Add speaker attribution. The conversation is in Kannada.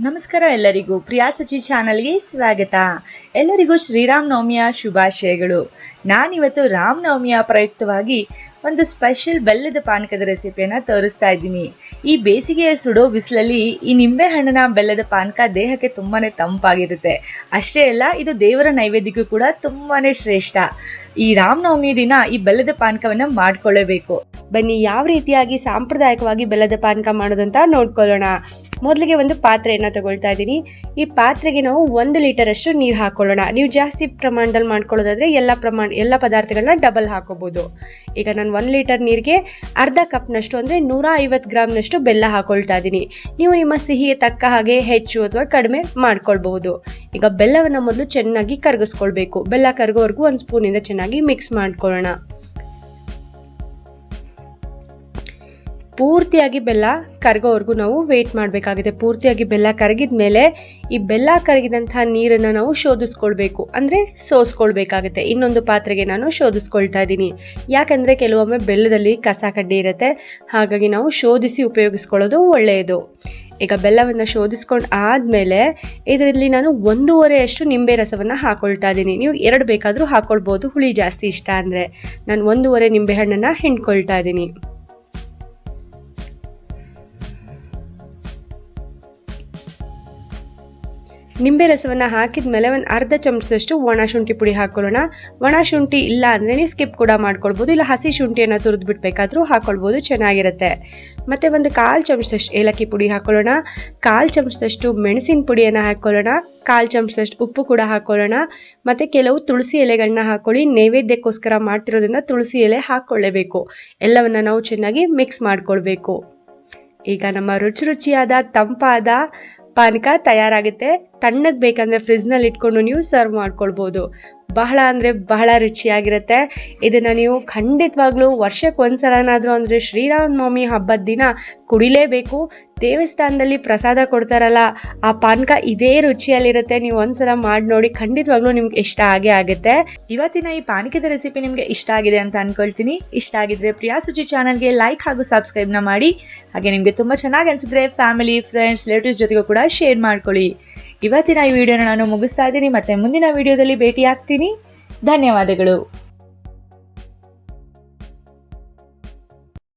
Speaker 1: ನಮಸ್ಕಾರ ಎಲ್ಲರಿಗೂ. ಪ್ರಿಯಾ ಸಚಿ ಚಾನಲ್ಗೆ ಸ್ವಾಗತ. ಎಲ್ಲರಿಗೂ ಶ್ರೀರಾಮ್ ನವಮಿಯ ಶುಭಾಶಯಗಳು. ನಾನಿವತ್ತು ರಾಮನವಮಿಯ ಪ್ರಯುಕ್ತವಾಗಿ ಒಂದು ಸ್ಪೆಷಲ್ ಬೆಲ್ಲದ ಪಾನಕದ ರೆಸಿಪಿಯನ್ನು ತೋರಿಸ್ತಾ ಇದ್ದೀನಿ. ಈ ಬೇಸಿಗೆಯ ಸುಡೋ ಬಿಸಿಲಲ್ಲಿ ಈ ನಿಂಬೆಹಣ್ಣಿನ ಬೆಲ್ಲದ ಪಾನಕ ದೇಹಕ್ಕೆ ತುಂಬಾ ತಂಪಾಗಿರುತ್ತೆ. ಅಷ್ಟೇ ಅಲ್ಲ, ಇದು ದೇವರ ನೈವೇದ್ಯಕ್ಕೂ ಕೂಡ ತುಂಬಾ ಶ್ರೇಷ್ಠ. ಈ ರಾಮನವಮಿ ದಿನ ಈ ಬೆಲ್ಲದ ಪಾನಕವನ್ನು ಮಾಡ್ಕೊಳ್ಳೇಬೇಕು.
Speaker 2: ಬನ್ನಿ, ಯಾವ ರೀತಿಯಾಗಿ ಸಾಂಪ್ರದಾಯಿಕವಾಗಿ ಬೆಲ್ಲದ ಪಾನಕ ಮಾಡೋದಂತ ನೋಡ್ಕೊಳ್ಳೋಣ. ಮೊದಲಿಗೆ ಒಂದು ಪಾತ್ರೆಯನ್ನು ತಗೊಳ್ತಾ ಇದ್ದೀನಿ. ಈ ಪಾತ್ರೆಗೆ ನಾವು ಒಂದು ಲೀಟರ್ ಅಷ್ಟು ನೀರು ಹಾಕೊಳ್ಳೋಣ. ನೀವು ಜಾಸ್ತಿ ಪ್ರಮಾಣದಲ್ಲಿ ಮಾಡ್ಕೊಳ್ಳೋದಾದ್ರೆ ಎಲ್ಲ ಪ್ರಮಾಣ, ಎಲ್ಲ ಪದಾರ್ಥಗಳನ್ನ ಡಬಲ್ ಹಾಕೋಬಹುದು ಈಗ ನಾನು ಒಂದು ಲೀಟರ್ ನೀರಿಗೆ ಅರ್ಧ ಕಪ್ನಷ್ಟು ಅಂದರೆ ನೂರ ಐವತ್ತು ಗ್ರಾಮ್ನಷ್ಟು ಬೆಲ್ಲ ಹಾಕೊಳ್ತಾ ಇದ್ದೀನಿ ನೀವು ನಿಮ್ಮ ಸಿಹಿಗೆ ತಕ್ಕ ಹಾಗೆ ಹೆಚ್ಚು ಅಥವಾ ಕಡಿಮೆ ಮಾಡ್ಕೊಳ್ಬಹುದು. ಈಗ ಬೆಲ್ಲವನ್ನು ಮೊದಲು ಚೆನ್ನಾಗಿ ಕರಗಿಸ್ಕೊಳ್ಬೇಕು. ಬೆಲ್ಲ ಕರಗೋವರೆಗೂ ಒಂದು ಸ್ಪೂನಿಂದ ಚೆನ್ನಾಗಿ ಮಿಕ್ಸ್ ಮಾಡ್ಕೊಳ್ಳೋಣ. ಪೂರ್ತಿಯಾಗಿ ಬೆಲ್ಲ ಕರಗೋವರೆಗೂ ನಾವು ವೇಟ್ ಮಾಡಬೇಕಾಗಿದೆ. ಪೂರ್ತಿಯಾಗಿ ಬೆಲ್ಲ ಕರಗಿದ ಮೇಲೆ ಈ ಬೆಲ್ಲ ಕರಗಿದಂತಹ ನೀರನ್ನು ನಾವು ಶೋಧಿಸ್ಕೊಳ್ಬೇಕು. ಅಂದರೆ ಸೋಸ್ಕೊಳ್ಬೇಕಾಗುತ್ತೆ. ಇನ್ನೊಂದು ಪಾತ್ರೆಗೆ ನಾನು ಶೋಧಿಸ್ಕೊಳ್ತಾ ಇದ್ದೀನಿ. ಯಾಕಂದರೆ ಕೆಲವೊಮ್ಮೆ ಬೆಲ್ಲದಲ್ಲಿ ಕಸ ಕಡ್ಡಿ ಇರುತ್ತೆ. ಹಾಗಾಗಿ ನಾವು ಶೋಧಿಸಿ ಉಪಯೋಗಿಸ್ಕೊಳ್ಳೋದು ಒಳ್ಳೆಯದು. ಈಗ ಬೆಲ್ಲವನ್ನು ಶೋಧಿಸ್ಕೊಂಡು ಆದಮೇಲೆ ಇದರಲ್ಲಿ ನಾನು ಒಂದೂವರೆಯಷ್ಟು ನಿಂಬೆ ರಸವನ್ನು ಹಾಕೊಳ್ತಾ ಇದ್ದೀನಿ. ನೀವು ಎರಡು ಬೇಕಾದರೂ ಹಾಕ್ಕೊಳ್ಬೋದು ಹುಳಿ ಜಾಸ್ತಿ ಇಷ್ಟ ಅಂದರೆ. ನಾನು ಒಂದೂವರೆ ನಿಂಬೆಹಣ್ಣನ್ನು ಹಿಂಡ್ಕೊಳ್ತಾ ಇದ್ದೀನಿ. ನಿಂಬೆ ರಸವನ್ನು ಹಾಕಿದ ಮೇಲೆ ಒಂದು ಅರ್ಧ ಚಮಚದಷ್ಟು ಒಣ ಶುಂಠಿ ಪುಡಿ ಹಾಕೊಳ್ಳೋಣ. ಒಣ ಶುಂಠಿ ಇಲ್ಲ ಅಂದರೆ ನೀವು ಸ್ಕಿಪ್ ಕೂಡ ಮಾಡ್ಕೊಳ್ಬೋದು. ಇಲ್ಲ ಹಸಿ ಶುಂಠಿಯನ್ನು ತುರಿದು ಬಿಟ್ಬೇಕಾದ್ರೂ ಹಾಕೊಳ್ಬೋದು, ಚೆನ್ನಾಗಿರುತ್ತೆ. ಮತ್ತು ಒಂದು ಕಾಲು ಚಮಚದಷ್ಟು ಏಲಕ್ಕಿ ಪುಡಿ ಹಾಕೊಳ್ಳೋಣ. ಕಾಲು ಚಮಚದಷ್ಟು ಮೆಣಸಿನ ಪುಡಿಯನ್ನು ಹಾಕೊಳ್ಳೋಣ. ಕಾಲು ಚಮಚದಷ್ಟು ಉಪ್ಪು ಕೂಡ ಹಾಕೊಳ್ಳೋಣ. ಮತ್ತು ಕೆಲವು ತುಳಸಿ ಎಲೆಗಳನ್ನ ಹಾಕೊಳ್ಳಿ. ನೈವೇದ್ಯಕ್ಕೋಸ್ಕರ ಮಾಡ್ತಿರೋದ್ರಿಂದ ತುಳಸಿ ಎಲೆ ಹಾಕ್ಕೊಳ್ಳೇಬೇಕು ಎಲ್ಲವನ್ನು ನಾವು ಚೆನ್ನಾಗಿ ಮಿಕ್ಸ್ ಮಾಡಿಕೊಳ್ಬೇಕು. ಈಗ ನಮ್ಮ ರುಚಿ ರುಚಿಯಾದ ತಂಪಾದ ಪಾನಕ ತಯಾರಾಗುತ್ತೆ. ತಣ್ಣಗೆ ಫ್ರಿಜ್ ಫ್ರಿಜ್ನಲ್ಲಿ ಇಟ್ಕೊಂಡು ನೀವು ಸರ್ವ್ ಮಾಡ್ಕೊಳ್ಬೋದು. ಬಹಳ ಅಂದರೆ ಬಹಳ ರುಚಿಯಾಗಿರುತ್ತೆ. ಇದನ್ನು ನೀವು ಖಂಡಿತವಾಗ್ಲೂ ವರ್ಷಕ್ಕೆ ಒಂದ್ಸಲನಾದರೂ ಅಂದರೆ ಶ್ರೀರಾಮನವಮಿ ಹಬ್ಬದ ದಿನ ಕುಡಿಲೇಬೇಕು. ದೇವಸ್ಥಾನದಲ್ಲಿ ಪ್ರಸಾದ ಕೊಡ್ತಾರಲ್ಲ, ಆ ಪಾನಕ ಇದೇ ರುಚಿಯಲ್ಲಿರುತ್ತೆ. ನೀವು ಒಂದ್ಸಲ ಮಾಡಿ ನೋಡಿ ಖಂಡಿತವಾಗ್ಲೂ ನಿಮ್ಗೆ ಇಷ್ಟ ಆಗೇ ಆಗುತ್ತೆ.
Speaker 1: ಇವತ್ತಿನ ಈ ಪಾನಕದ ರೆಸಿಪಿ ನಿಮಗೆ ಇಷ್ಟ ಆಗಿದೆ ಅಂತ ಅನ್ಕೊಳ್ತೀನಿ. ಇಷ್ಟ ಆಗಿದ್ರೆ ಪ್ರಿಯಾ ಸುಚಿ ಚಾನಲ್ಗೆ ಲೈಕ್ ಹಾಗೂ ಸಬ್ಸ್ಕ್ರೈಬ್ನ ಮಾಡಿ. ಹಾಗೆ ನಿಮಗೆ ತುಂಬ ಚೆನ್ನಾಗಿ ಅನಿಸಿದ್ರೆ ಫ್ಯಾಮಿಲಿ ಫ್ರೆಂಡ್ಸ್ ರಿಲೇಟಿವ್ಸ್ ಜೊತೆಗೂ ಕೂಡ ಶೇರ್ ಮಾಡ್ಕೊಳ್ಳಿ. ಇವತ್ತಿನ ಈ ವಿಡಿಯೋನ ನಾನು ಮುಗಿಸ್ತಾ ಇದ್ದೀನಿ. ಮತ್ತೆ ಮುಂದಿನ ವಿಡಿಯೋದಲ್ಲಿ ಭೇಟಿ ಆಗ್ತೀನಿ ಧನ್ಯವಾದಗಳು.